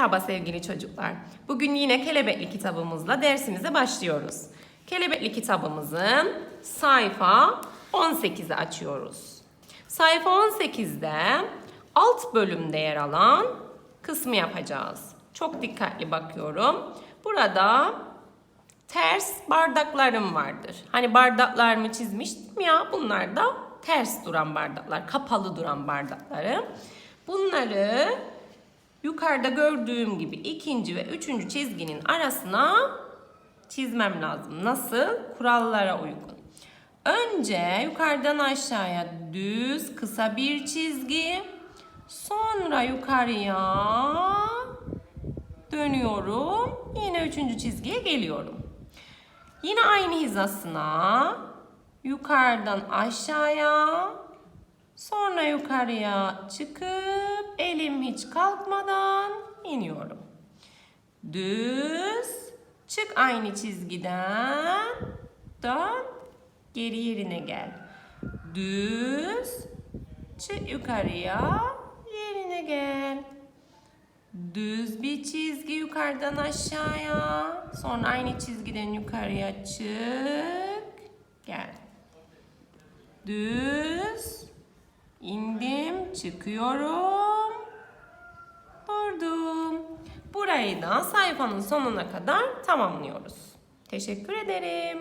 Merhaba sevgili çocuklar. Bugün yine Kelebekli kitabımızla dersimize başlıyoruz. Kelebekli kitabımızın sayfa 18'i açıyoruz. Sayfa 18'de alt bölümde yer alan kısmı yapacağız. Çok dikkatli bakıyorum. Burada ters bardaklarım vardır. Hani bardaklarımı çizmiştim ya bunlar da ters duran bardaklar, kapalı duran bardakları. Bunları yukarıda gördüğüm gibi ikinci ve üçüncü çizginin arasına çizmem lazım. Nasıl? Kurallara uygun. Önce yukarıdan aşağıya düz kısa bir çizgi. Sonra yukarıya dönüyorum. Yine üçüncü çizgiye geliyorum. Yine aynı hizasına yukarıdan aşağıya sonra yukarıya çıkıp elim hiç kalkmadan iniyorum. Düz çık aynı çizgiden dön geri yerine gel. Düz çık yukarıya yerine gel. Düz bir çizgi yukarıdan aşağıya. Sonra aynı çizgiden yukarıya çık. Gel. Düz. İndim, çıkıyorum. Durdum. Burayı da sayfanın sonuna kadar tamamlıyoruz. Teşekkür ederim.